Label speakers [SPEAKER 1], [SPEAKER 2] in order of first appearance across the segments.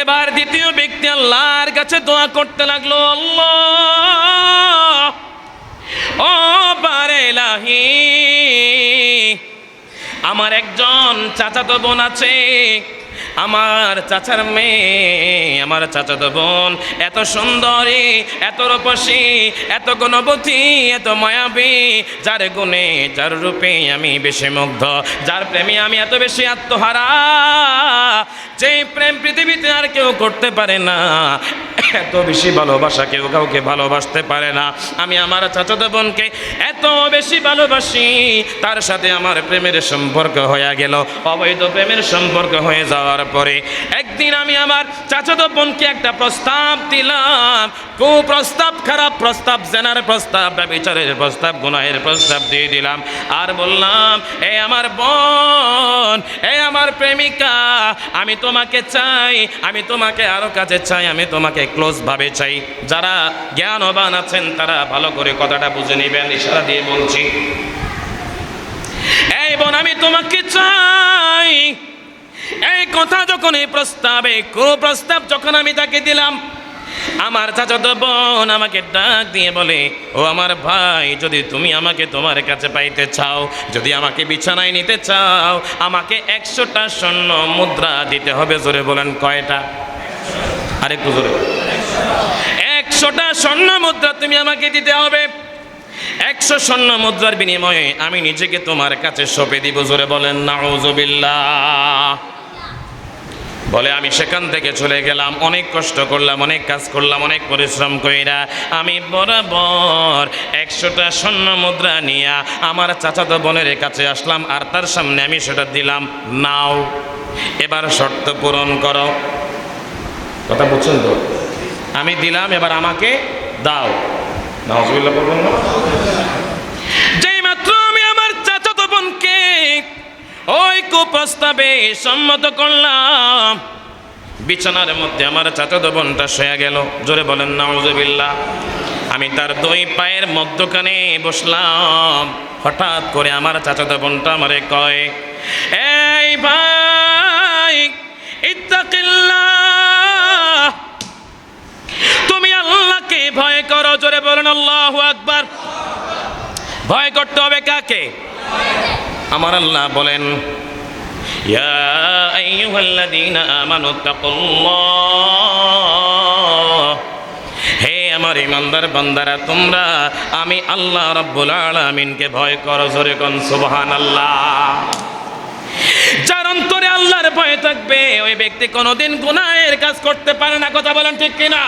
[SPEAKER 1] এবার দ্বিতীয় ব্যক্তি আল্লাহর কাছে দোয়া করতে লাগল, আল্লাহ, ও আমার একজন চাচাতো বোন আছে আমার চাচার মেয়ে, আমার চাচাতো বোন, এত সুন্দরী, এত রূপসী, এত গুণবতী, এত মায়াবী, যার গুণে, যার রূপে আমি বেশি মুগ্ধ, যার প্রেমে আমি এত বেশি আত্মহারা যে প্রেম পৃথিবীতে আর কেউ করতে পারে না এত বেশি ভালোবাসা কেউ কাউকে ভালোবাসতে পারে না। আমি আমার চাচাতো বোনকে এত বেশি ভালোবাসি, তার সাথে আমার প্রেমের সম্পর্ক হয়ে গেল। অবৈধ প্রেমের সম্পর্ক হয়ে যাওয়ার পরে একদিন আমি আমার চাচাতো বোনকে একটা প্রস্তাব দিলাম। কু প্রস্তাব খারাপ প্রস্তাব, জেনার প্রস্তাব বিচারের প্রস্তাব, গুনাহের প্রস্তাব দিয়ে দিলাম। আর বললাম, এ আমার বোন, এ আমার প্রেমিকা, আমি তোমাকে চাই, আমি তোমাকে আরও কাছে চাই, আমি তোমাকে ক্লোজ ভাবে চাই। যারা জ্ঞানবান আছেন, তারা ভালো করে কথাটা বুঝে নেবেন, ইশারা দিয়ে বলছি। এই বোন, আমি তোমাকে চাই। এই কথা যখন এই প্রস্তাবে কোনো কুপ্রস্তাব যখন আমি তাকে দিলাম, আমার চাচাতো বোন আমাকে ডাক দিয়ে বলে, ও আমার ভাই, যদি তুমি আমাকে তোমার কাছে পাইতে চাও, যদি আমাকে বিছানায় নিতে চাও, আমাকে একশোটা স্বর্ণ মুদ্রা দিতে হবে। জোরে বলেন, কয়টা? আরেকটু জোরে। একশোটা স্বর্ণ মুদ্রা তুমি আমাকে দিতে হবে। একশো স্বর্ণ মুদ্রার বিনিময়ে আমি নিজেকে তোমার কাছে সঁপে দিব। জোরে বলেন নাউজুবিল্লাহ বলে, আমি সেখান থেকে চলে গেলাম। অনেক কষ্ট করলাম, অনেক কাজ করলাম, অনেক পরিশ্রম কইরা আমি বরাবর একশোটা স্বর্ণ মুদ্রা নিয়ে আমার চাচাতো বোনের কাছে আসলাম আর তার সামনে আমি সেটা দিলাম। নাও, এবার শর্ত পূরণ করো। কথা বুঝছেন তো? আমি দিলাম, এবার আমাকে দাও। মাত্র আমি আমার ওই সম্মত করলাম, বিছানার মধ্যে আমার চাচাতো বোনটা শোয়া গেল। জোরে বলেন নাউজুবিল্লাহ আমি তার দুই পায়ের মধ্যখানে বসলাম। হঠাৎ করে আমার চাচাতো বোনটা আমারে কয়, এই ভাই, ইত্তাকিল্লাহ তুমি আল্লাহকে ভয় করো, জোরে বলেন, আল্লাহু আকবার। ভয় করতে হবে কাকে? আমার আল্লাহ বলেন, ইয়া আইয়ুহাল্লাযীনা আমানু তাকুল্লাহ। হে আমার ইমানদার বান্দারা, তোমরা আমি আল্লাহ রাব্বুল আলামিনকে ভয় করো, জোরে কোন, সুবহানাল্লাহ। যার অন্তরে আল্লাহর ভয় থাকবে, ওই ব্যক্তি কোনোদিন গুনাহের কাজ করতে পারে না, কথা বলেন ঠিক কিনা?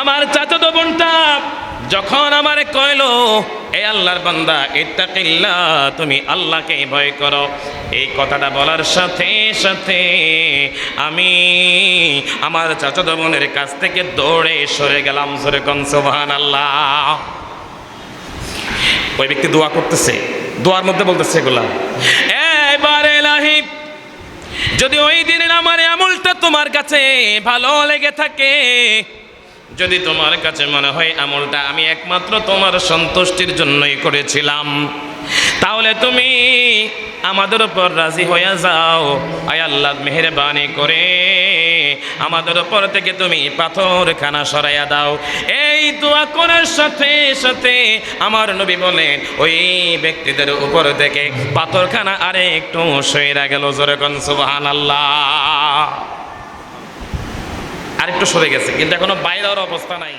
[SPEAKER 1] আমার চাচাতো বোনটা যখন আমারে কইলো, এ আল্লাহর বান্দা, ইত্তাকিল্লাহ, তুমি আল্লাহকে ভয় করো। এই কথাটা বলার সাথে সাথে আমি আমার চাচাতো বোনের কাছ থেকে দৌড়ে সরে গেলাম সরে কন, সুবহানাল্লাহ। ওই ব্যক্তি দোয়া করতেছে, দোয়ার মধ্যে বলতেছে এগুলা এবারে লাহি যদি ওই দিনের আমার আমলটা তোমার কাছে ভালো লেগে থাকে যদি তোমার কাছে মনে হয় আমলটা আমি একমাত্র তোমার সন্তুষ্টির জন্যই করেছিলাম, তাহলে তুমি আমাদের উপর রাজি হয়ে যাও। আয় আল্লাহ মেহরবানি করে আমাদের উপর থেকে তুমি পাথর খানা সরাইয়া দাও। এই দোয়া করার সাথে সাথে আমার নবী বলেন, ওই ব্যক্তিদের উপর থেকে পাথরখানা আরে একটু সইরা গেল। যেরকম সুবাহান আল্লাহ আরেকটু সরে গেছে কিন্তু এখনও বাইরে অবস্থা নাই।